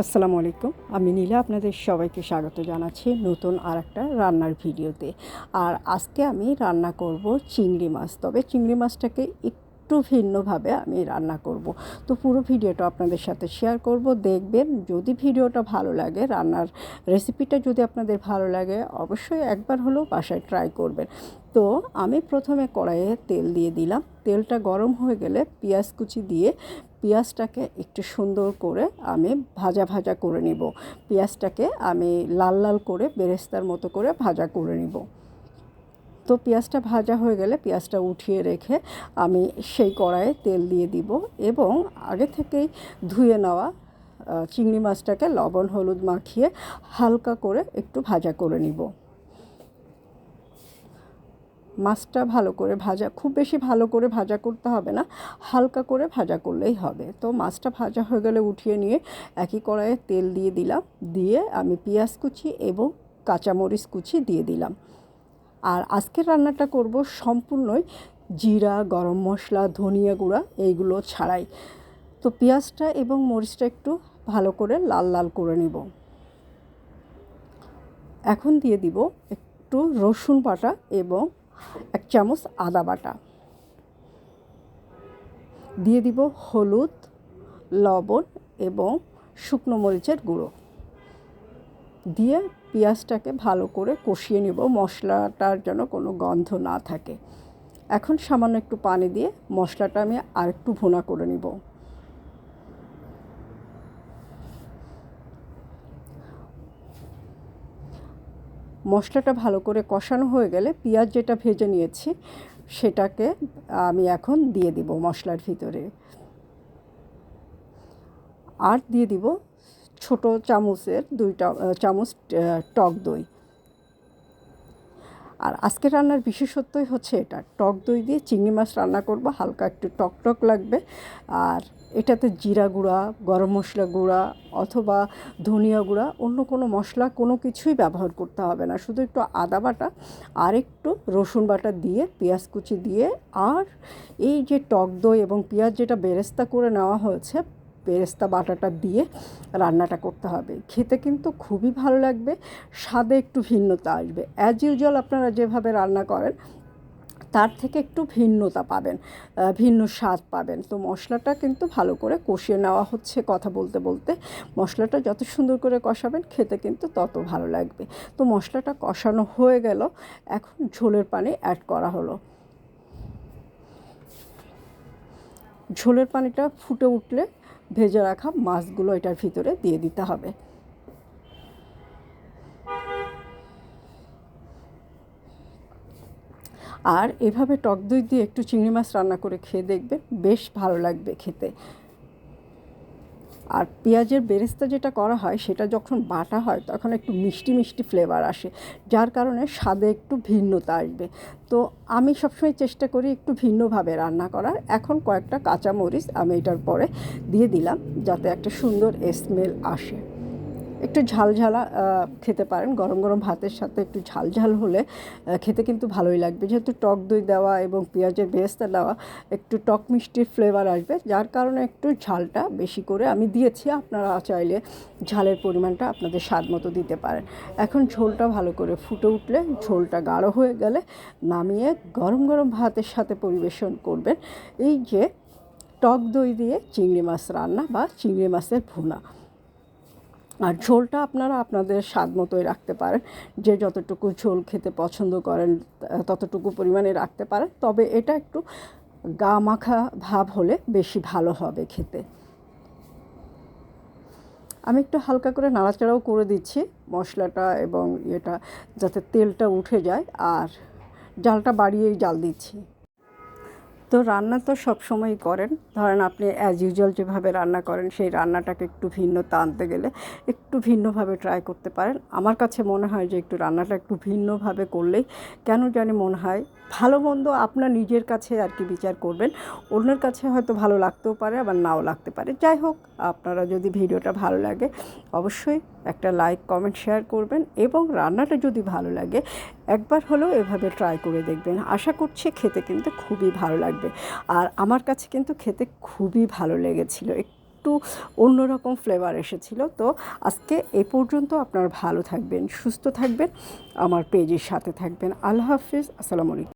আসসালামু আলাইকুম। আমি নীলা, আপনাদের সবাইকে স্বাগত জানাচ্ছি নতুন আর একটা রান্নার ভিডিওতে। আর আজকে আমি রান্না করব চিংড়ি মাছ। তবে চিংড়ি মাছটাকে একটু ভিন্নভাবে আমি রান্না করব। তো পুরো ভিডিওটা আপনাদের সাথে শেয়ার করব। দেখবেন যদি ভিডিওটা ভালো লাগে, রান্নার রেসিপিটা যদি আপনাদের ভালো লাগে, অবশ্যই একবার হলেও বাসায় ট্রাই করবেন। তো আমি প্রথমে কড়াইয়ে তেল দিয়ে দিলাম। তেলটা গরম হয়ে গেলে পেঁয়াজ কুচি দিয়ে পেঁয়াজটাকে একটু সুন্দর করে আমি ভাজা ভাজা করে নিব। পেঁয়াজটাকে আমি লাল লাল করে বেরেস্তার মতো করে ভাজা করে নিব। তো পেঁয়াজটা ভাজা হয়ে গেলে পেঁয়াজটা উঠিয়ে রেখে আমি সেই কড়াইয়ে তেল দিয়ে দিব এবং আগে থেকেই ধুয়ে নেওয়া চিংড়ি মাছটাকে লবণ, হলুদ মাখিয়ে হালকা করে একটু ভাজা করে নিব। মাছটা ভালো করে ভাজা, খুব বেশি ভালো করে ভাজা করতে হবে না, হালকা করে ভাজা করলেই হবে। তো মাছটা ভাজা হয়ে গেলে উঠিয়ে নিয়ে একই কড়াইয়ে তেল দিয়ে দিলাম, দিয়ে আমি পেঁয়াজ কুচি এবং কাঁচামরিচ কুচি দিয়ে দিলাম। আর আজকের রান্নাটা করব সম্পূর্ণই জিরা, গরম মশলা, ধনিয়া গুঁড়া এইগুলো ছাড়াই। তো পেঁয়াজটা এবং মরিচটা একটু ভালো করে লাল লাল করে নিব। এখন দিয়ে দিব একটু রসুন বাটা এবং এক চামচ আদা বাটা। দিয়ে দিব হলুদ, লবণ এবং শুকনো মরিচের গুঁড়ো। দিয়ে পেঁয়াজটাকে ভালো করে কষিয়ে নেব, মশলাটার যেন কোনো গন্ধ না থাকে। এখন সামান্য একটু পানি দিয়ে মশলাটা আমি আর একটু ভুনা করে নিব। মশলাটা ভালো করে কষানো হয়ে গেলে পেঁয়াজ যেটা ভেজে নিয়েছি, সেটাকে আমি এখন দিয়ে দিব মশলার ভিতরে। আর দিয়ে দিব ছোট চামচের দুইটা চামচ টক দই। আর আজকে রান্নার বিশেষত্বই হচ্ছে এটা, টক দই দিয়ে চিংড়ি মাছ রান্না করব, হালকা একটু টক টক লাগবে। আর এটাতে জিরা গুঁড়া, গরম মশলা গুঁড়া অথবা ধনিয়া গুঁড়া, অন্য কোনো মশলা কোনো কিছুই ব্যবহার করতে হবে না। শুধু একটু আদা বাটা আর একটু রসুন বাটা দিয়ে, পেঁয়াজ কুচি দিয়ে আর এই যে টক দই এবং পেঁয়াজ যেটা বেরেস্তা করে নেওয়া হয়েছে, বেরেস্তা বাটাটা দিয়ে রান্নাটা করতে হবে। খেতে কিন্তু খুবই ভালো লাগবে, স্বাদে একটু ভিন্নতা আসবে। অ্যাজ ইউজুয়াল আপনারা যেভাবে রান্না করেন তার থেকে একটু ভিন্নতা পাবেন ভিন্ন স্বাদ পাবেন। তো মশলাটা কিন্তু ভালো করে কষিয়ে নেওয়া হচ্ছে কথা বলতে বলতে। মশলাটা যত সুন্দর করে কষাবেন, খেতে কিন্তু তত ভালো লাগবে। তো মশলাটা কষানো হয়ে গেল, এখন ঝোলের পানি অ্যাড করা হলো। ঝোলের পানিটা ফুটে উঠলে ভেজে রাখা মাছগুলো এটার ভিতরে দিয়ে দিতে হবে। আর এভাবে টক দই দিয়ে একটু চিংড়ি মাছ রান্না করে খেয়ে দেখবে বেশ ভালো লাগবে খেতে। আর পেঁয়াজের বেরেস্তা যেটা করা হয়, সেটা যখন বাটা হয়, তখন একটু মিষ্টি মিষ্টি ফ্লেভার আসে, যার কারণে স্বাদে একটু ভিন্নতা আসবে। তো আমি সবসময় চেষ্টা করি একটু ভিন্নভাবে রান্না করার। এখন কয়েকটা কাঁচামরিচ আমি এটার পরে দিয়ে দিলাম, যাতে একটা সুন্দর স্মেল আসে। একটু ঝালঝালা খেতে পারেন। গরম গরম ভাতের সাথে একটু ঝালঝাল হলে খেতে কিন্তু ভালোই লাগবে। যেহেতু টক দই দেওয়া এবং পেঁয়াজের বেরেস্তা দেওয়া একটু টক মিষ্টির ফ্লেভার আসবে, যার কারণে একটু ঝালটা বেশি করে আমি দিয়েছি। আপনারা চাইলে ঝালের পরিমাণটা আপনাদের স্বাদ মতো দিতে পারেন। এখন ঝোলটা ভালো করে ফুটে উঠলে, ঝোলটা গাঢ় হয়ে গেলে নামিয়ে গরম গরম ভাতের সাথে পরিবেশন করবেন। এই যে টক দই দিয়ে চিংড়ি মাছ রান্না বা চিংড়ি মাছের ভুনা আর ঝোলটা আপনারা আপনাদের স্বাদ মতোই রাখতে পারেন। যে যতটুকু ঝোল খেতে পছন্দ করেন, ততটুকু পরিমাণে রাখতে পারেন। তবে এটা একটু গা মাখা ভাব হলে বেশি ভালো হবে খেতে। আমি একটু হালকা করে নাড়াচাড়াও করে দিচ্ছি মশলাটা এবং এটা যাতে তেলটা উঠে যায়। আর জালটা বাড়িয়েই জাল দিচ্ছি। তো রান্না তো সব সময়ই করেন। ধরেন আপনি অ্যাজ ইউজুয়াল যেভাবে রান্না করেন, সেই রান্নাটাকে একটু ভিন্নতা আনতে গেলে একটু ভিন্নভাবে ট্রাই করতে পারেন। আমার কাছে মনে হয় যে একটু রান্নাটা একটু ভিন্নভাবে করলেই কেন জানি মনে হয় ভালো মন্দ আপনার নিজের কাছে আর কি বিচার করবেন। অন্যের কাছে হয়তো ভালো লাগতেও পারে, আবার নাও লাগতে পারে। যাই হোক, আপনারা যদি ভিডিওটা ভালো লাগে, অবশ্যই একটা লাইক কমেন্ট শেয়ার করবেন এবং রান্নাটা যদি ভালো লাগে একবার হলেও এভাবে ট্রাই করে দেখবেন। আশা করছি খেতে কিন্তু খুবই ভালো লাগবে। আর আমার কাছে কিন্তু খেতে খুবই ভালো লেগেছিল। একটু অন্যরকম ফ্লেভার এসেছিল। তো আজকে এ পর্যন্ত আপনার ভালো থাকবেন, সুস্থ থাকবেন, আমার পেজের সাথে থাকবেন। আল্লাহ হাফিজ, আসসালামু আলাইকুম।